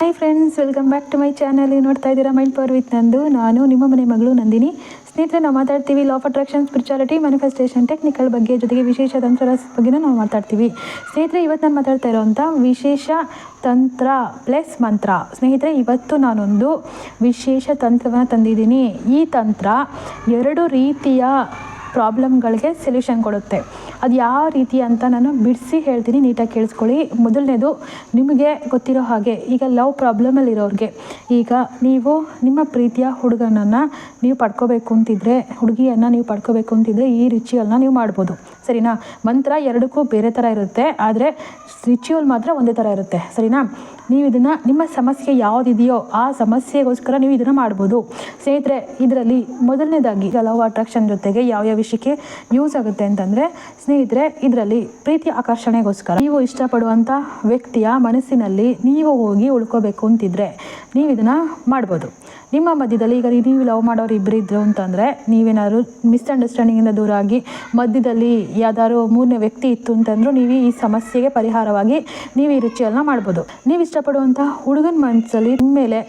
Hi friends welcome back to my channel ನೋಡ್ತಾ ಇದ್ದೀರಾ mind power with ನಂದು. ನಾನು ನಿಮ್ಮ ಮನೆ ಮಗಳು ನಂದಿನಿ. ಸ್ನೇಹಿತರೆ, ನಾವು ಮಾತಾಡ್ತೀವಿ law of attraction spirituality manifestation technical ಬಗ್ಗೆ ಜೊತೆಗೆ ವಿಶೇಷ ತಂತ್ರ ಬಗ್ಗೆ ನಾವು ಮಾತಾಡ್ತೀವಿ. ಸ್ನೇಹಿತರೆ, ಇವತ್ತು ನಾನು ಮಾತಾಡ್ತಾ ಇರೋವಂಥ ವಿಶೇಷ ತಂತ್ರ ಪ್ಲಸ್ ಮಂತ್ರ. ಸ್ನೇಹಿತರೆ, ಇವತ್ತು ನಾನೊಂದು ವಿಶೇಷ ತಂತ್ರವನ್ನು ತಂದಿದ್ದೀನಿ. ಈ ತಂತ್ರ ಎರಡು ರೀತಿಯ ಪ್ರಾಬ್ಲಮ್ಗಳಿಗೆ ಸೊಲ್ಯೂಷನ್ ಕೊಡುತ್ತೆ. ಅದು ಯಾವ ರೀತಿ ಅಂತ ನಾನು ಬಿಡಿಸಿ ಹೇಳ್ತೀನಿ, ನೀಟಾಗಿ ಕೇಳಿಸ್ಕೊಳ್ಳಿ. ಮೊದಲನೇದು, ನಿಮಗೆ ಗೊತ್ತಿರೋ ಹಾಗೆ ಈಗ ಲವ್ ಪ್ರಾಬ್ಲಮಲ್ಲಿರೋರಿಗೆ ಈಗ ನೀವು ನಿಮ್ಮ ಪ್ರೀತಿಯ ಹುಡುಗನನ್ನು ನೀವು ಪಡ್ಕೋಬೇಕು ಅಂತಿದ್ರೆ, ಹುಡುಗಿಯನ್ನು ನೀವು ಪಡ್ಕೋಬೇಕು ಅಂತಿದ್ರೆ ಈ ರಿಚುವಲ್ನ ನೀವು ಮಾಡ್ಬೋದು. ಸರಿನಾ? ಮಂತ್ರ ಎರಡಕ್ಕೂ ಬೇರೆ ಥರ ಇರುತ್ತೆ, ಆದರೆ ರಿಚುವಲ್ ಮಾತ್ರ ಒಂದೇ ಥರ ಇರುತ್ತೆ. ಸರಿನಾ? ನೀವು ಇದನ್ನು ನಿಮ್ಮ ಸಮಸ್ಯೆ ಯಾವುದಿದೆಯೋ ಆ ಸಮಸ್ಯೆಗೋಸ್ಕರ ನೀವು ಇದನ್ನು ಮಾಡ್ಬೋದು. ಸ್ನೇಹಿತರೆ, ಇದರಲ್ಲಿ ಮೊದಲನೇದಾಗಿ ಲವ್ ಅಟ್ರಾಕ್ಷನ್ ಜೊತೆಗೆ ಯಾವ್ಯಾವ ವಿಷಯಕ್ಕೆ ಯೂಸ್ ಆಗುತ್ತೆ ಅಂತಂದರೆ, ಸ್ನೇಹಿತರೆ, ಇದರಲ್ಲಿ ಪ್ರೀತಿ ಆಕರ್ಷಣೆಗೋಸ್ಕರ ನೀವು ಇಷ್ಟಪಡುವಂಥ ವ್ಯಕ್ತಿಯ ಮನಸ್ಸಿನಲ್ಲಿ ನೀವು ಹೋಗಿ ಉಳ್ಕೋಬೇಕು ಅಂತಿದ್ರೆ ನೀವು ಇದನ್ನು ಮಾಡ್ಬೋದು. ನಿಮ್ಮ ಮಧ್ಯದಲ್ಲಿ ಈಗ ನೀವು ಲವ್ ಮಾಡೋರು ಇಬ್ಬರು ಇದ್ರು ಅಂತಂದರೆ ನೀವೇನಾದ್ರು ಮಿಸ್ಅಂಡರ್ಸ್ಟ್ಯಾಂಡಿಂಗಿಂದ ದೂರ ಆಗಿ ಮಧ್ಯದಲ್ಲಿ ಯಾವ್ದಾದ್ರು ಮೂರನೇ ವ್ಯಕ್ತಿ ಇತ್ತು ಅಂತಂದರೂ ನೀವು ಈ ಸಮಸ್ಯೆಗೆ ಪರಿಹಾರವಾಗಿ ನೀವು ಈ ರುಚಿಯನ್ನ ಮಾಡ್ಬೋದು. ನೀವು ಇಷ್ಟಪಡುವಂಥ ಹುಡುಗನ ಮನಸ್ಸಲ್ಲಿ ನಿಮ್ಮ ಮೇಲೆ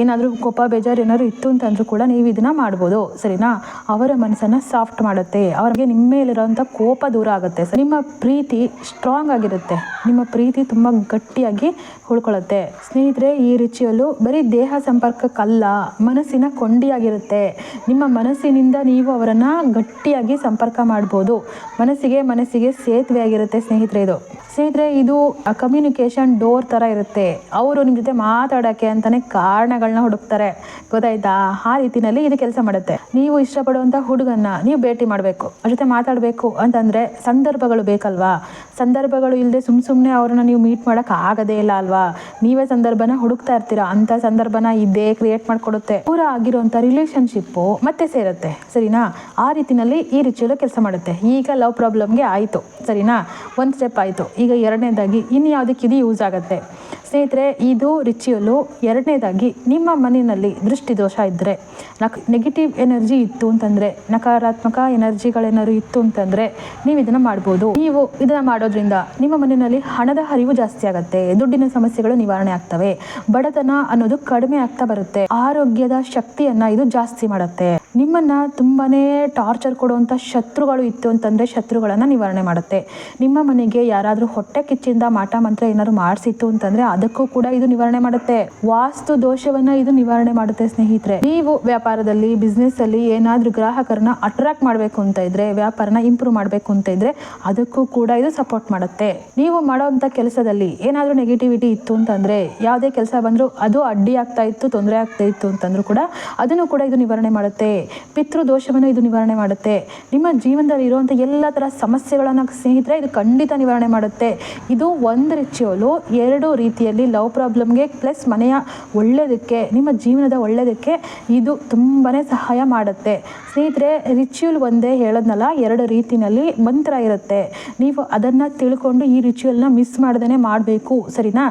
ಏನಾದರೂ ಕೋಪ, ಬೇಜಾರು ಏನಾದರೂ ಇತ್ತು ಅಂತಂದ್ರೂ ಕೂಡ ನೀವು ಇದನ್ನು ಮಾಡ್ಬೋದು, ಸರಿನಾ? ಅವರ ಮನಸ್ಸನ್ನು ಸಾಫ್ಟ್ ಮಾಡುತ್ತೆ. ಅವ್ರಿಗೆ ನಿಮ್ಮ ಮೇಲಿರೋಂಥ ಕೋಪ ದೂರ ಆಗುತ್ತೆ. ನಿಮ್ಮ ಪ್ರೀತಿ ಸ್ಟ್ರಾಂಗ್ ಆಗಿರುತ್ತೆ. ನಿಮ್ಮ ಪ್ರೀತಿ ತುಂಬ ಗಟ್ಟಿಯಾಗಿ ಉಳ್ಕೊಳ್ಳುತ್ತೆ. ಸ್ನೇಹಿತರೆ, ಈ ರುಚಿಯಲ್ಲು ಬರೀ ದೇಹ ಸಂಪರ್ಕಕ್ಕಲ್ಲ, ಮನಸ್ಸಿನ ಕೊಂಡಿಯಾಗಿರುತ್ತೆ. ನಿಮ್ಮ ಮನಸ್ಸಿನಿಂದ ನೀವು ಅವರನ್ನು ಗಟ್ಟಿಯಾಗಿ ಸಂಪರ್ಕ ಮಾಡ್ಬೋದು. ಮನಸ್ಸಿಗೆ ಮನಸ್ಸಿಗೆ ಸೇತುವೆ ಆಗಿರುತ್ತೆ ಸ್ನೇಹಿತರೆ ಇದು. ಸ್ನೇಹಿತರೆ, ಇದು ಕಮ್ಯುನಿಕೇಷನ್ ಡೋರ್ ಥರ ಇರುತ್ತೆ. ಅವರು ನಿಮ್ಮ ಜೊತೆ ಮಾತಾಡೋಕ್ಕೆ ಅಂತಲೇ ಕಾರಣಗಳನ್ನ ಹುಡುಕ್ತಾರೆ. ಗೊತ್ತಾಯ್ತಾ? ಆ ರೀತಿನಲ್ಲಿ ಇದು ಕೆಲಸ ಮಾಡುತ್ತೆ. ನೀವು ಇಷ್ಟಪಡುವಂಥ ಹುಡುಗನ್ನ ನೀವು ಭೇಟಿ ಮಾಡಬೇಕು. ಅವ್ರ ಜೊತೆ ಮಾತಾಡಬೇಕು ಅಂತಂದರೆ ಸಂದರ್ಭಗಳು ಬೇಕಲ್ವಾ? ಸಂದರ್ಭಗಳು ಇಲ್ಲದೆ ಸುಮ್ಮ ಸುಮ್ಮನೆ ಅವ್ರನ್ನ ನೀವು ಮೀಟ್ ಮಾಡೋಕೆ ಆಗೋದೇ ಇಲ್ಲ ಅಲ್ವಾ? ನೀವೇ ಸಂದರ್ಭನ ಹುಡುಕ್ತಾ ಇರ್ತೀರಾ? ಅಂಥ ಸಂದರ್ಭನ ಇದೇ ಕ್ರಿಯೇಟ್ ಮಾಡಿಕೊಡುತ್ತೆ. ಪೂರ ಆಗಿರುವಂಥ ರಿಲೇಷನ್ಶಿಪ್ಪು ಮತ್ತೆ ಸೇರುತ್ತೆ. ಸರಿನಾ? ಆ ರೀತಿನಲ್ಲಿ ಈ ರಿಚುವಲ್ ಕೆಲಸ ಮಾಡುತ್ತೆ. ಈಗ ಲವ್ ಪ್ರಾಬ್ಲಮ್ಗೆ ಆಯಿತು. ಸರಿನಾ? ಒಂದು ಸ್ಟೆಪ್ ಆಯಿತು. ಈಗ ಎರಡನೇದಾಗಿ ಇನ್ನು ಇದು ಯೂಸ್ ಆಗುತ್ತೆ? ಸ್ನೇಹಿತರೆ, ಇದು ರಿಚುವಲು ಎರಡನೇದಾಗಿ ನಿಮ್ಮ ಮನೆಯಲ್ಲಿ ದೃಷ್ಟಿದೋಷ ಇದ್ದರೆ ನಕ್ ನೆಗೆಟಿವ್ ಎನರ್ಜಿ ಇತ್ತು ಅಂತಂದರೆ, ನಕಾರಾತ್ಮಕ ಎನರ್ಜಿಗಳೇನಾದ್ರು ಇತ್ತು ಅಂತಂದರೆ ನೀವು ಇದನ್ನು ಮಾಡ್ಬೋದು. ನೀವು ಇದನ್ನು ಮಾಡೋದ್ರಿಂದ ನಿಮ್ಮ ಮನೆಯಲ್ಲಿ ಹಣದ ಹರಿವು ಜಾಸ್ತಿ ಆಗುತ್ತೆ, ದುಡ್ಡಿನ ಸಮಸ್ಯೆಗಳು ನಿವಾರಣೆ ಆಗ್ತವೆ, ಬಡತನ ಅನ್ನೋದು ಕಡಿಮೆ ಆಗ್ತಾ ಬರುತ್ತೆ, ಆರೋಗ್ಯದ ಶಕ್ತಿಯನ್ನ ಇದು ಜಾಸ್ತಿ ಮಾಡುತ್ತೆ. ನಿಮ್ಮನ್ನ ತುಂಬಾನೇ ಟಾರ್ಚರ್ ಕೊಡುವಂಥ ಶತ್ರುಗಳು ಇತ್ತು ಅಂತಂದ್ರೆ ಶತ್ರುಗಳನ್ನ ನಿವಾರಣೆ ಮಾಡುತ್ತೆ. ನಿಮ್ಮ ಮನೆಗೆ ಯಾರಾದರೂ ಹೊಟ್ಟೆ ಕಿಚ್ಚಿಂದ ಮಾಟ ಮಂತ್ರ ಏನಾದ್ರು ಮಾಡಿಸಿತ್ತು ಅಂತಂದ್ರೆ ಅದಕ್ಕೂ ಕೂಡ ಇದು ನಿವಾರಣೆ ಮಾಡುತ್ತೆ. ವಾಸ್ತು ದೋಷವನ್ನ ಇದು ನಿವಾರಣೆ ಮಾಡುತ್ತೆ ಸ್ನೇಹಿತರೆ. ನೀವು ವ್ಯಾಪಾರದಲ್ಲಿ ಬಿಸ್ನೆಸ್ಸಲ್ಲಿ ಏನಾದ್ರೂ ಗ್ರಾಹಕರನ್ನ ಅಟ್ರಾಕ್ಟ್ ಮಾಡಬೇಕು ಅಂತ ಇದ್ರೆ, ವ್ಯಾಪಾರನ ಇಂಪ್ರೂವ್ ಮಾಡಬೇಕು ಅಂತ ಇದ್ರೆ ಅದಕ್ಕೂ ಕೂಡ ಇದು ಸಪೋರ್ಟ್ ಮಾಡುತ್ತೆ. ನೀವು ಮಾಡೋವಂಥ ಕೆಲಸದಲ್ಲಿ ಏನಾದರೂ ನೆಗೆಟಿವಿಟಿ ಇತ್ತು ಅಂತಂದ್ರೆ, ಯಾವುದೇ ಕೆಲಸ ಬಂದರೂ ಅದು ಅಡ್ಡಿ ಆಗ್ತಾ ಇತ್ತು, ತೊಂದರೆ ಆಗ್ತಾ ಇತ್ತು ಅಂತಂದ್ರೂ ಕೂಡ ಅದನ್ನು ಕೂಡ ಇದು ನಿವಾರಣೆ ಮಾಡುತ್ತೆ. ಪಿತೃ ದೋಷವನ್ನು ಇದು ನಿವಾರಣೆ ಮಾಡುತ್ತೆ. ನಿಮ್ಮ ಜೀವನದಲ್ಲಿ ಇರುವಂಥ ಎಲ್ಲ ಥರ ಸಮಸ್ಯೆಗಳನ್ನು ಸ್ನೇಹಿತರೆ, ಇದು ಖಂಡಿತ ನಿವಾರಣೆ ಮಾಡುತ್ತೆ. ಇದು ಒಂದು ರಿಚುವಲು ಎರಡು ರೀತಿಯಲ್ಲಿ ಲವ್ ಪ್ರಾಬ್ಲಮ್ಗೆ ಪ್ಲಸ್ ಮನೆಯ ಒಳ್ಳೆಯದಕ್ಕೆ, ನಿಮ್ಮ ಜೀವನದ ಒಳ್ಳೆಯದಕ್ಕೆ ಇದು ತುಂಬಾ ಸಹಾಯ ಮಾಡುತ್ತೆ. ಸ್ನೇಹಿತರೆ ರಿಚುವಲ್ ಒಂದೇ ಹೇಳೋದ್ನಲ್ಲ, ಎರಡು ರೀತಿಯಲ್ಲಿ ಮಂತ್ರ ಇರುತ್ತೆ. ನೀವು ಅದನ್ನು ತಿಳ್ಕೊಂಡು ಈ ರಿಚುವಲ್ನ ಮಿಸ್ ಮಾಡ್ದೇ ಮಾಡಬೇಕು, ಸರಿನಾ?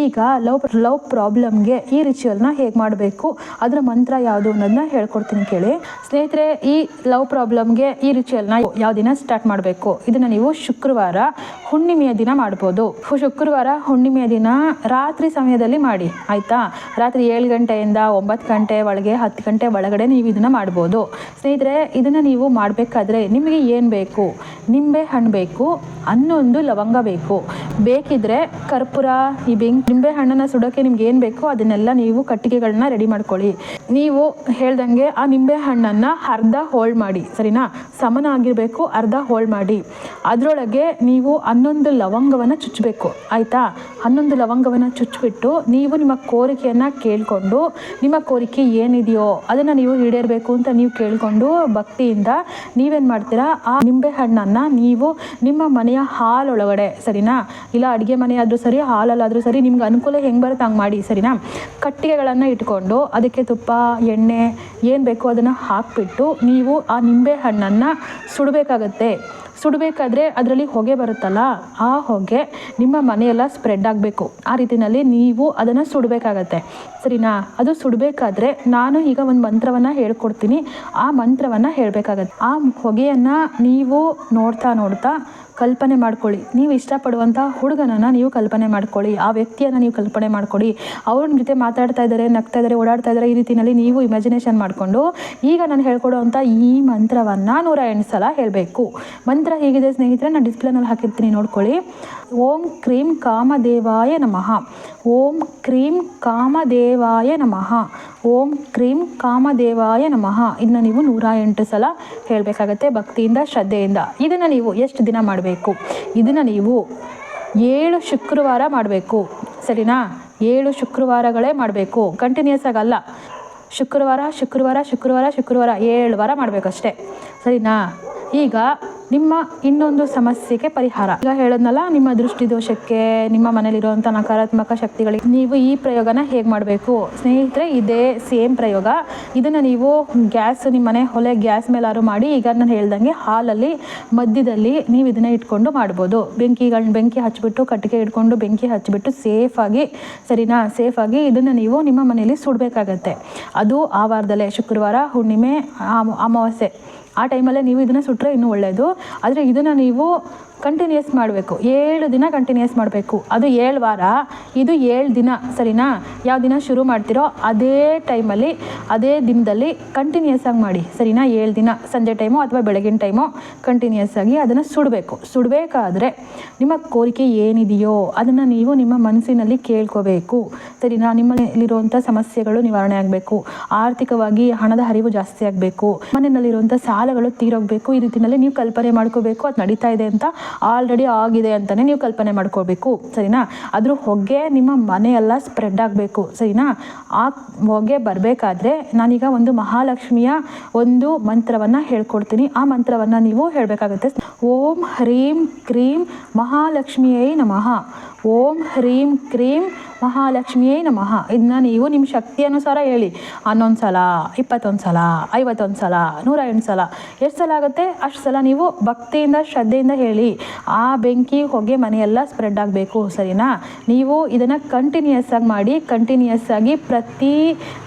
ಈಗ ಲವ್ ಲವ್ ಪ್ರಾಬ್ಲಮ್ಗೆ ಈ ರಿಚುವಲ್ನ ಹೇಗೆ ಮಾಡಬೇಕು, ಅದರ ಮಂತ್ರ ಯಾವುದು ಅನ್ನೋದನ್ನ ಹೇಳ್ಕೊಡ್ತೀನಿ ಕೇಳಿ. ಸ್ನೇಹಿತರೆ, ಈ ಲವ್ ಪ್ರಾಬ್ಲಮ್ಗೆ ಈ ರಿಚುವಲ್ನ ಯಾವ ದಿನ ಸ್ಟಾರ್ಟ್ ಮಾಡಬೇಕು? ಇದನ್ನು ನೀವು ಶುಕ್ರವಾರ ಹುಣ್ಣಿಮೆಯ ದಿನ ಮಾಡ್ಬೋದು. ಶುಕ್ರವಾರ ಹುಣ್ಣಿಮೆಯ ದಿನ ರಾತ್ರಿ ಸಮಯದಲ್ಲಿ ಮಾಡಿ, ಆಯಿತಾ? ರಾತ್ರಿ ಏಳು ಗಂಟೆಯಿಂದ ಒಂಬತ್ತು ಗಂಟೆ ಒಳಗೆ ಹತ್ತು ಗಂಟೆ ಒಳಗಡೆ ನೀವು ಇದನ್ನು ಮಾಡ್ಬೋದು. ಸ್ನೇಹಿತರೆ, ಇದನ್ನು ನೀವು ಮಾಡಬೇಕಾದ್ರೆ ನಿಮಗೆ ಏನು ಬೇಕು? ನಿಂಬೆ ಹಣ್ಣು ಬೇಕು ಹನ್ನೊಂದು ಲವಂಗ ಬೇಕು. ಬೇಕಿದ್ರೆ ಕರ್ಪೂರ, ಈ ಬೆಂಕ್, ನಿಂಬೆ ಹಣ್ಣನ್ನು ಸುಡೋಕ್ಕೆ ನಿಮ್ಗೆ ಏನು ಬೇಕೋ ಅದನ್ನೆಲ್ಲ ನೀವು ಕಟ್ಟಿಗೆಗಳನ್ನ ರೆಡಿ ಮಾಡ್ಕೊಳ್ಳಿ. ನೀವು ಹೇಳ್ದಂಗೆ ಆ ನಿಂಬೆ ಹಣ್ಣನ್ನು ಅರ್ಧ ಹೋಲ್ಡ್ ಮಾಡಿ. ಸರಿನಾ? ಸಮನ ಆಗಿರಬೇಕು, ಅರ್ಧ ಹೋಲ್ಡ್ ಮಾಡಿ. ಅದರೊಳಗೆ ನೀವು ಹನ್ನೊಂದು ಲವಂಗವನ್ನು ಚುಚ್ಚಬೇಕು ಆಯಿತಾ? ಹನ್ನೊಂದು ಲವಂಗವನ್ನು ಚುಚ್ಚಿಬಿಟ್ಟು ನೀವು ನಿಮ್ಮ ಕೋರಿಕೆಯನ್ನು ಕೇಳಿಕೊಂಡು, ನಿಮ್ಮ ಕೋರಿಕೆ ಏನಿದೆಯೋ ಅದನ್ನು ನೀವು ಈಡೇರಬೇಕು ಅಂತ ನೀವು ಕೇಳಿಕೊಂಡು ಭಕ್ತಿಯಿಂದ ನೀವೇನು ಮಾಡ್ತೀರಾ? ಆ ನಿಂಬೆ ಹಣ್ಣನ್ನು ನೀವು ನಿಮ್ಮ ಮನೆಯ ಹಾಲೊಳಗಡೆ, ಸರಿನಾ? ಇಲ್ಲ ಅಡುಗೆ ಮನೆಯಾದರೂ ಸರಿ, ಹಾಲಲ್ಲಾದರೂ ಸರಿ, ನಿಮ್ಗೆ ಅನುಕೂಲ ಹೆಂಗೆ ಬರುತ್ತೆ ಹಂಗೆ ಮಾಡಿ, ಸರಿನಾ? ಕಟ್ಟಿಗೆಗಳನ್ನು ಇಟ್ಕೊಂಡು ಅದಕ್ಕೆ ತುಪ್ಪ, ಎಣ್ಣೆ, ಏನು ಬೇಕೋ ಅದನ್ನು ಹಾಕಿಬಿಟ್ಟು ನೀವು ಆ ನಿಂಬೆ ಹಣ್ಣನ್ನು ಸುಡಬೇಕಾಗತ್ತೆ. ಸುಡಬೇಕಾದ್ರೆ ಅದರಲ್ಲಿ ಹೊಗೆ ಬರುತ್ತಲ್ಲ, ಆ ಹೊಗೆ ನಿಮ್ಮ ಮನೆಯೆಲ್ಲ ಸ್ಪ್ರೆಡ್ ಆಗಬೇಕು. ಆ ರೀತಿಯಲ್ಲಿ ನೀವು ಅದನ್ನು ಸುಡಬೇಕಾಗತ್ತೆ. ಸರಿನಾ? ಅದು ಸುಡಬೇಕಾದ್ರೆ ನಾನು ಈಗ ಒಂದು ಮಂತ್ರವನ್ನು ಹೇಳ್ಕೊಡ್ತೀನಿ. ಆ ಮಂತ್ರವನ್ನು ಹೇಳಬೇಕಾಗತ್ತೆ. ಆ ಹೊಗೆಯನ್ನು ನೀವು ನೋಡ್ತಾ ನೋಡ್ತಾ ಕಲ್ಪನೆ ಮಾಡ್ಕೊಳ್ಳಿ. ನೀವು ಇಷ್ಟಪಡುವಂಥ ಹುಡುಗನನ್ನು ನೀವು ಕಲ್ಪನೆ ಮಾಡ್ಕೊಳ್ಳಿ. ಆ ವ್ಯಕ್ತಿಯನ್ನು ನೀವು ಕಲ್ಪನೆ ಮಾಡ್ಕೊಳ್ಳಿ. ಅವ್ರ ಜೊತೆ ಮಾತಾಡ್ತಾ ಇದ್ದಾರೆ ನಗ್ತಾ ಇದ್ದಾರೆ ಓಡಾಡ್ತಾ ಇದ್ದಾರೆ ಈ ರೀತಿಯಲ್ಲಿ ನೀವು ಇಮ್ಯಾಜಿನೇಷನ್ ಮಾಡಿಕೊಂಡು ಈಗ ನಾನು ಹೇಳ್ಕೊಡುವಂಥ ಈ ಮಂತ್ರವನ್ನು ನೂರ ಎಂಟು ಸಲ ಹೇಳಬೇಕು. ಮಂತ್ರ ಹೇಗಿದೆ ಸ್ನೇಹಿತರೆ, ನಾನು ಡಿಸ್ಪ್ಲೇನಲ್ಲಿ ಹಾಕಿರ್ತೀನಿ ನೋಡ್ಕೊಳ್ಳಿ. ಓಂ ಕ್ರೀಂ ಕಾಮದೇವಾಯ ನಮಃ. ಓಂ ಕ್ರೀಂ ಕಾಮದೇವಾಯ ನಮಃ. ಓಂ ಕ್ರೀಂ ಕಾಮದೇವಾಯ ನಮಃ. ಇದನ್ನ ನೀವು ನೂರ ಎಂಟು ಸಲ ಹೇಳಬೇಕಾಗತ್ತೆ ಭಕ್ತಿಯಿಂದ, ಶ್ರದ್ಧೆಯಿಂದ. ಇದನ್ನು ನೀವು ಎಷ್ಟು ದಿನ ಮಾಡಬೇಕು? ಇದನ್ನು ನೀವು ಏಳು ಶುಕ್ರವಾರ ಮಾಡಬೇಕು. ಸರಿನಾ? ಏಳು ಶುಕ್ರವಾರಗಳೇ ಮಾಡಬೇಕು. ಕಂಟಿನ್ಯೂಸ್ ಆಗಲ್ಲ ಶುಕ್ರವಾರ ಶುಕ್ರವಾರ ಶುಕ್ರವಾರ ಶುಕ್ರವಾರ ಏಳು ವಾರ ಮಾಡಬೇಕಷ್ಟೇ. ಸರಿನಾ? ಈಗ ನಿಮ್ಮ ಇನ್ನೊಂದು ಸಮಸ್ಯೆಗೆ ಪರಿಹಾರ. ಈಗ ಹೇಳೋದ್ನಲ್ಲ, ನಿಮ್ಮ ದೃಷ್ಟಿ ದೋಷಕ್ಕೆ ನಿಮ್ಮ ಮನೇಲಿರುವಂಥ ನಕಾರಾತ್ಮಕ ಶಕ್ತಿಗಳಿಗೆ ನೀವು ಈ ಪ್ರಯೋಗನ ಹೇಗೆ ಮಾಡಬೇಕು? ಸ್ನೇಹಿತರೆ, ಇದೇ ಸೇಮ್ ಪ್ರಯೋಗ. ಇದನ್ನು ನೀವು ಗ್ಯಾಸ್ ನಿಮ್ಮ ಮನೆ ಹೊಲೆ ಗ್ಯಾಸ್ ಮೇಲಾರು ಮಾಡಿ, ಈಗ ನಾನು ಹೇಳ್ದಂಗೆ ಹಾಲಲ್ಲಿ ಮಧ್ಯದಲ್ಲಿ ನೀವು ಇದನ್ನು ಇಟ್ಕೊಂಡು ಮಾಡ್ಬೋದು. ಬೆಂಕಿಗಳನ್ನ ಬೆಂಕಿ ಹಚ್ಚಿಬಿಟ್ಟು ಕಟ್ಟಿಗೆ ಇಟ್ಕೊಂಡು ಬೆಂಕಿ ಹಚ್ಚಿಬಿಟ್ಟು ಸೇಫಾಗಿ ಸರಿನಾ? ಸೇಫಾಗಿ ಇದನ್ನು ನೀವು ನಿಮ್ಮ ಮನೆಯಲ್ಲಿ ಸುಡಬೇಕಾಗತ್ತೆ. ಅದು ಆ ವಾರದಲ್ಲೇ, ಶುಕ್ರವಾರ, ಹುಣ್ಣಿಮೆ ಅಮಾವಾಸ್ಯೆ. ಆ ಟೈಮಲ್ಲೇ ನೀವು ಇದನ್ನು ಸುಟ್ಟರೆ ಇನ್ನೂ ಒಳ್ಳೆಯದು ಆದರೆ ಇದನ್ನು ನೀವು ಕಂಟಿನ್ಯೂಸ್ ಮಾಡಬೇಕು. ಏಳು ದಿನ ಕಂಟಿನ್ಯೂಸ್ ಮಾಡಬೇಕು. ಅದು ಏಳು ವಾರ, ಇದು ಏಳು ದಿನ, ಸರಿನಾ? ಯಾವ ದಿನ ಶುರು ಮಾಡ್ತೀರೋ ಅದೇ ಟೈಮಲ್ಲಿ ಅದೇ ದಿನದಲ್ಲಿ ಕಂಟಿನ್ಯೂಸ್ ಆಗಿ ಮಾಡಿ. ಸರಿನಾ? ಏಳು ದಿನ, ಸಂಜೆ ಟೈಮು ಅಥವಾ ಬೆಳಗಿನ ಟೈಮು ಕಂಟಿನ್ಯೂಸ್ ಆಗಿ ಅದನ್ನು ಸುಡಬೇಕು. ಸುಡಬೇಕಾದ್ರೆ ನಿಮ್ಮ ಕೋರಿಕೆ ಏನಿದೆಯೋ ಅದನ್ನು ನೀವು ನಿಮ್ಮ ಮನಸ್ಸಿನಲ್ಲಿ ಕೇಳ್ಕೋಬೇಕು. ಸರಿನಾ? ನಿಮ್ಮಲ್ಲಿರುವಂಥ ಸಮಸ್ಯೆಗಳು ನಿವಾರಣೆ ಆಗಬೇಕು. ಆರ್ಥಿಕವಾಗಿ ಹಣದ ಹರಿವು ಜಾಸ್ತಿ ಆಗಬೇಕು. ಮನೆಯಲ್ಲಿರುವಂಥ ಸಾಲಗಳು ತೀರೋಗಬೇಕು. ಈ ರೀತಿಯಲ್ಲಿ ನೀವು ಕಲ್ಪನೆ ಮಾಡ್ಕೋಬೇಕು. ಅದು ನಡೀತಾ ಇದೆ ಅಂತ ಆಲ್ರೆಡಿ ಆಗಿದೆ ಅಂತಲೇ ನೀವು ಕಲ್ಪನೆ ಮಾಡ್ಕೋಬೇಕು ಸರಿನಾ? ಅದ್ರ ಹೊಗೆ ನಿಮ್ಮ ಮನೆಯೆಲ್ಲ ಸ್ಪ್ರೆಡ್ ಆಗಬೇಕು. ಸರಿನಾ? ಆ ಹೊಗೆ ಬರಬೇಕಾದ್ರೆ ನಾನೀಗ ಒಂದು ಮಹಾಲಕ್ಷ್ಮಿಯ ಒಂದು ಮಂತ್ರವನ್ನು ಹೇಳ್ಕೊಡ್ತೀನಿ. ಆ ಮಂತ್ರವನ್ನು ನೀವು ಹೇಳಬೇಕಾಗುತ್ತೆ. ಓಂ ಹ್ರೀಂ ಕ್ರೀಂ ಮಹಾಲಕ್ಷ್ಮಿಯೇ ನಮಃ. ಓಂ ಹ್ರೀಂ ಕ್ರೀಂ ಮಹಾಲಕ್ಷ್ಮಿಯೇ ನಮಃ. ಇದನ್ನ ನೀವು ನಿಮ್ಮ ಶಕ್ತಿ ಅನುಸಾರ ಹೇಳಿ. ಹನ್ನೊಂದು ಸಲ, ಇಪ್ಪತ್ತೊಂದು ಸಲ, ಐವತ್ತೊಂದು ಸಲ, ನೂರ ಎಂಟು ಸಲ, ಎಷ್ಟು ಸಲ ಆಗುತ್ತೆ? ಅಷ್ಟು ಸಲ ನೀವು ಭಕ್ತಿಯಿಂದ, ಶ್ರದ್ಧೆಯಿಂದ ಹೇಳಿ. ಆ ಬೆಂಕಿ, ಹೊಗೆ, ಮನೆಯೆಲ್ಲ ಸ್ಪ್ರೆಡ್ ಆಗಬೇಕು, ಸರಿನಾ? ನೀವು ಇದನ್ನು ಕಂಟಿನ್ಯೂಸ್ ಆಗಿ ಮಾಡಿ ಕಂಟಿನ್ಯೂಸ್ ಆಗಿ ಪ್ರತಿ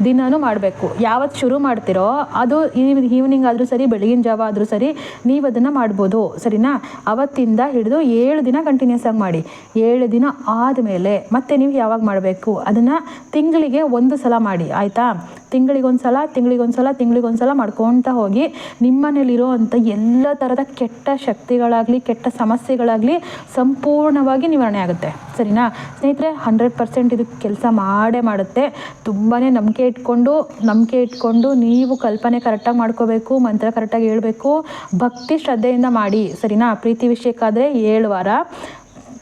ದಿನವೂ ಮಾಡಬೇಕು. ಯಾವತ್ತು ಶುರು ಮಾಡ್ತಿರೋ, ಅದು ಈವ್ನಿಂಗ್ ಆದರೂ ಸರಿ, ಬೆಳಗಿನ ಜಾವ ಆದರೂ ಸರಿ, ನೀವು ಅದನ್ನು ಮಾಡ್ಬೋದು, ಸರಿನಾ? ಅವತ್ತಿಂದ ಹಿಡಿದು ಏಳು ದಿನ ಕಂಟಿನ್ಯೂಸ್ ಆಗಿ ಮಾಡಿ. ಏಳು ದಿನ ಆದಮೇಲೆ ಮತ್ತೆ ನೀವು ಯಾವಾಗ ಮಾಡಬೇಕು? ಅದನ್ನು ತಿಂಗಳಿಗೆ ಒಂದು ಸಲ ಮಾಡಿ, ಆಯಿತಾ? ತಿಂಗಳಿಗೊಂದು ಸಲ ತಿಂಗಳಿಗೊಂದು ಸಲ ತಿಂಗಳಿಗೊಂದು ಸಲ ಮಾಡ್ಕೊಳ್ತಾ ಹೋಗಿ ನಿಮ್ಮನೇಲಿರೋ ಅಂಥ ಎಲ್ಲ ಥರದ ಕೆಟ್ಟ ಶಕ್ತಿಗಳಾಗಲಿ, ಕೆಟ್ಟ ಸಮಸ್ಯೆಗಳಾಗಲಿ ಸಂಪೂರ್ಣವಾಗಿ ನಿವಾರಣೆ ಆಗುತ್ತೆ. ಸರಿನಾ? ಸ್ನೇಹಿತರೆ, ಹಂಡ್ರೆಡ್ ಪರ್ಸೆಂಟ್ ಇದು ಕೆಲಸ ಮಾಡೇ ಮಾಡುತ್ತೆ. ತುಂಬಾ ನಂಬಿಕೆ ಇಟ್ಕೊಂಡು ನಂಬಿಕೆ ಇಟ್ಕೊಂಡು ನೀವು ಕಲ್ಪನೆ ಕರೆಕ್ಟಾಗಿ ಮಾಡ್ಕೋಬೇಕು, ಮಂತ್ರ ಕರೆಕ್ಟಾಗಿ ಹೇಳಬೇಕು. ಭಕ್ತಿ ಶ್ರದ್ಧೆಯಿಂದ ಮಾಡಿ. ಸರಿನಾ? ಪ್ರೀತಿ ವಿಷಯಕ್ಕಾದರೆ ಏಳು ವಾರ.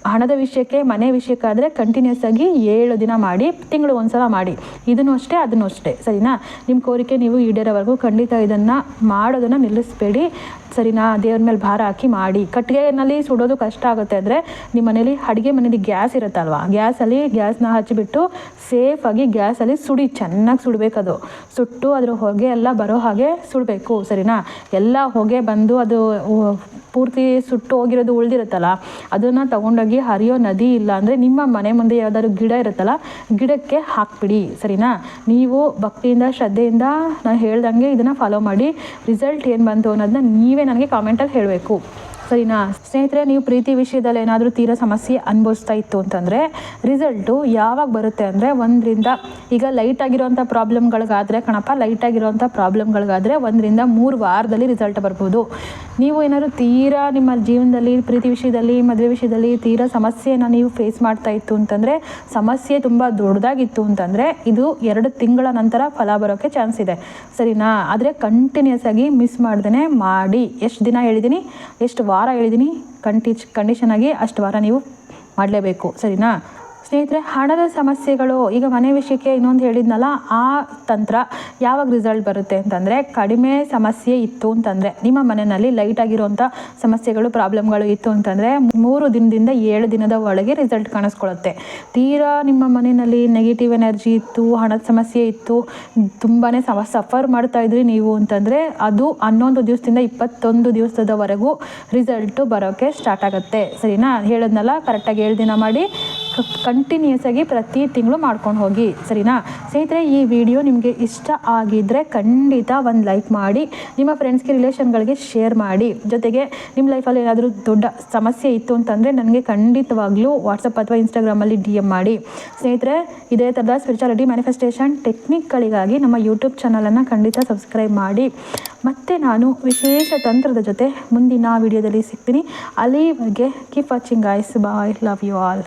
ಹಣದ ವಿಷಯಕ್ಕೆ, ಮನೆ ವಿಷಯಕ್ಕಾದರೆ ಕಂಟಿನ್ಯೂಸ್ ಆಗಿ ಏಳು ದಿನ ಮಾಡಿ ತಿಂಗಳು ಒಂದ್ಸಲ ಮಾಡಿ. ಇದನ್ನು ಅಷ್ಟೇ, ಅದನ್ನು ಅಷ್ಟೇ. ಸರಿನಾ? ನಿಮ್ಮ ಕೋರಿಕೆ ನೀವು ಈಡೇರೋವರೆಗೂ ಖಂಡಿತ ಇದನ್ನು ಮಾಡೋದನ್ನು ನಿಲ್ಲಿಸಬೇಡಿ. ಸರಿನಾ? ದೇವ್ರ ಮೇಲೆ ಭಾರ ಹಾಕಿ ಮಾಡಿ. ಕಟ್ಟಿಗೆನಲ್ಲಿ ಸುಡೋದು ಕಷ್ಟ ಆಗುತ್ತೆ ಅಂದರೆ ನಿಮ್ಮ ಮನೇಲಿ ಅಡುಗೆ ಮನೇಲಿ ಗ್ಯಾಸ್ ಇರುತ್ತಲ್ವ? ಗ್ಯಾಸಲ್ಲಿ ಗ್ಯಾಸ್ನ ಹಚ್ಚಿಬಿಟ್ಟು ಸೇಫಾಗಿ ಗ್ಯಾಸಲ್ಲಿ ಸುಡಿ, ಚೆನ್ನಾಗಿ ಸುಡಬೇಕದು. ಸುಟ್ಟು ಅದರ ಹೊಗೆ ಎಲ್ಲ ಬರೋ ಹಾಗೆ ಸುಡಬೇಕು. ಸರಿನಾ? ಎಲ್ಲ ಹೊಗೆ ಬಂದು ಅದು ಪೂರ್ತಿ ಸುಟ್ಟು ಹೋಗಿರೋದು ಉಳಿದಿರುತ್ತಲ್ಲ, ಅದನ್ನು ತಗೊಂಡೋಗಿ ಹರಿಯೋ ನದಿ ಇಲ್ಲ ಅಂದರೆ ನಿಮ್ಮ ಮನೆ ಮುಂದೆ ಯಾವ್ದಾದ್ರು ಗಿಡ ಇರುತ್ತಲ್ಲ, ಗಿಡಕ್ಕೆ ಹಾಕ್ಬಿಡಿ, ಸರಿನಾ? ನೀವು ಭಕ್ತಿಯಿಂದ, ಶ್ರದ್ಧೆಯಿಂದ ನಾನು ಹೇಳ್ದಂಗೆ ಇದನ್ನು ಫಾಲೋ ಮಾಡಿ ರಿಸಲ್ಟ್ ಏನು ಬಂತು ಅನ್ನೋದನ್ನ ನೀವೇ ನನಗೆ ಕಾಮೆಂಟಲ್ಲಿ ಹೇಳಬೇಕು. ಸರಿನಾ? ಸ್ನೇಹಿತರೆ, ನೀವು ಪ್ರೀತಿ ವಿಷಯದಲ್ಲಿ ಏನಾದರೂ ತೀರಾ ಸಮಸ್ಯೆ ಅನುಭವಿಸ್ತಾ ಇತ್ತು ಅಂತಂದರೆ ರಿಸಲ್ಟು ಯಾವಾಗ ಬರುತ್ತೆ ಅಂದರೆ ಒಂದರಿಂದ, ಈಗ ಲೈಟ್ ಆಗಿರೋಂಥ ಪ್ರಾಬ್ಲಮ್ಗಳಿಗಾದರೆ ಕಣಪ್ಪ ಲೈಟ್ ಪ್ರಾಬ್ಲಮ್ಗಳಿಗಾದರೆ ಒಂದರಿಂದ ಮೂರು ವಾರದಲ್ಲಿ ರಿಸಲ್ಟ್ ಬರ್ಬೋದು. ನೀವು ಏನಾದರೂ ತೀರಾ ನಿಮ್ಮ ಜೀವನದಲ್ಲಿ, ಪ್ರೀತಿ ವಿಷಯದಲ್ಲಿ, ಮದುವೆ ವಿಷಯದಲ್ಲಿ ತೀರಾ ಸಮಸ್ಯೆನ ನೀವು ಫೇಸ್ ಮಾಡ್ತಾ ಇತ್ತು ಅಂತಂದರೆ, ಸಮಸ್ಯೆ ತುಂಬ ದೊಡ್ಡದಾಗಿತ್ತು ಅಂತಂದರೆ, ಇದು ಎರಡು ತಿಂಗಳ ನಂತರ ಫಲ ಬರೋಕ್ಕೆ ಚಾನ್ಸ್ ಇದೆ. ಸರಿನಾ? ಆದರೆ ಕಂಟಿನ್ಯೂಸ್ ಆಗಿ ಮಿಸ್ ಮಾಡ್ದೇ ಮಾಡಿ. ಎಷ್ಟು ದಿನ ಹೇಳಿದ್ದೀನಿ ಎಷ್ಟು ವಾರ ಹೇಳಿದ್ದೀನಿ ಕಂಟಿ ಕಂಡೀಷನ್ ಆಗಿ ಅಷ್ಟು ವಾರ ನೀವು ಮಾಡಲೇಬೇಕು. ಸರಿನಾ? ಸ್ನೇಹಿತರೆ, ಹಣದ ಸಮಸ್ಯೆಗಳು, ಈಗ ಮನೆ ವಿಷಯಕ್ಕೆ ಇನ್ನೊಂದು ಹೇಳಿದ್ನಲ್ಲ, ಆ ತಂತ್ರ ಯಾವಾಗ ರಿಸಲ್ಟ್ ಬರುತ್ತೆ ಅಂತಂದರೆ, ಕಡಿಮೆ ಸಮಸ್ಯೆ ಇತ್ತು ಅಂತಂದರೆ, ನಿಮ್ಮ ಮನೆಯಲ್ಲಿ ಲೈಟ್ ಆಗಿರುವಂಥ ಸಮಸ್ಯೆಗಳು ಪ್ರಾಬ್ಲಮ್ಗಳು ಇತ್ತು ಅಂತಂದರೆ, ಮೂರು ದಿನದಿಂದ ಏಳು ದಿನದ ಒಳಗೆ ರಿಸಲ್ಟ್ ಕಾಣಿಸ್ಕೊಳ್ಳುತ್ತೆ. ತೀರಾ ನಿಮ್ಮ ಮನೆಯಲ್ಲಿ ನೆಗೆಟಿವ್ ಎನರ್ಜಿ ಇತ್ತು, ಹಣದ ಸಮಸ್ಯೆ ಇತ್ತು ತುಂಬಾ ಸಫರ್ ಮಾಡ್ತಾ ಇದ್ರಿ ನೀವು ಅಂತಂದರೆ, ಅದು ಹನ್ನೊಂದು ದಿವಸದಿಂದ ಇಪ್ಪತ್ತೊಂದು ದಿವಸದವರೆಗೂ ರಿಸಲ್ಟು ಬರೋಕ್ಕೆ ಸ್ಟಾರ್ಟ್ ಆಗುತ್ತೆ. ಸರಿನಾ? ಹೇಳೋದ್ನಲ್ಲ ಕರೆಕ್ಟಾಗಿ ಏಳು ದಿನ ಮಾಡಿ ಕಂಟಿನ್ಯೂಸ್ ಆಗಿ ಪ್ರತಿ ತಿಂಗಳು ಮಾಡ್ಕೊಂಡು ಹೋಗಿ, ಸರಿನಾ? ಸ್ನೇಹಿತರೆ, ಈ ವಿಡಿಯೋ ನಿಮಗೆ ಇಷ್ಟ ಆಗಿದ್ದರೆ ಖಂಡಿತ ಒಂದು ಲೈಕ್ ಮಾಡಿ, ನಿಮ್ಮ ಫ್ರೆಂಡ್ಸ್ಗೆ ರಿಲೇಷನ್ಗಳಿಗೆ ಶೇರ್ ಮಾಡಿ. ಜೊತೆಗೆ ನಿಮ್ಮ ಲೈಫಲ್ಲಿ ಏನಾದರೂ ದೊಡ್ಡ ಸಮಸ್ಯೆ ಇತ್ತು ಅಂತಂದರೆ ನನಗೆ ಖಂಡಿತವಾಗ್ಲೂ ವಾಟ್ಸಪ್ ಅಥವಾ ಇನ್ಸ್ಟಾಗ್ರಾಮಲ್ಲಿ ಡಿ ಎಂ ಮಾಡಿ. ಸ್ನೇಹಿತರೆ, ಇದೇ ಥರದ ಸ್ಪಿರಿಚುಯಾಲಿಟಿ ಮ್ಯಾನಿಫೆಸ್ಟೇಷನ್ ಟೆಕ್ನಿಕ್ಗಳಿಗಾಗಿ ನಮ್ಮ ಯೂಟ್ಯೂಬ್ ಚಾನಲನ್ನು ಖಂಡಿತ ಸಬ್ಸ್ಕ್ರೈಬ್ ಮಾಡಿ. ಮತ್ತು ನಾನು ವಿಶೇಷ ತಂತ್ರದ ಜೊತೆ ಮುಂದಿನ ವಿಡಿಯೋದಲ್ಲಿ ಸಿಗ್ತೀನಿ. ಅಲ್ಲಿವರೆಗೆ keep watching ice bye love you all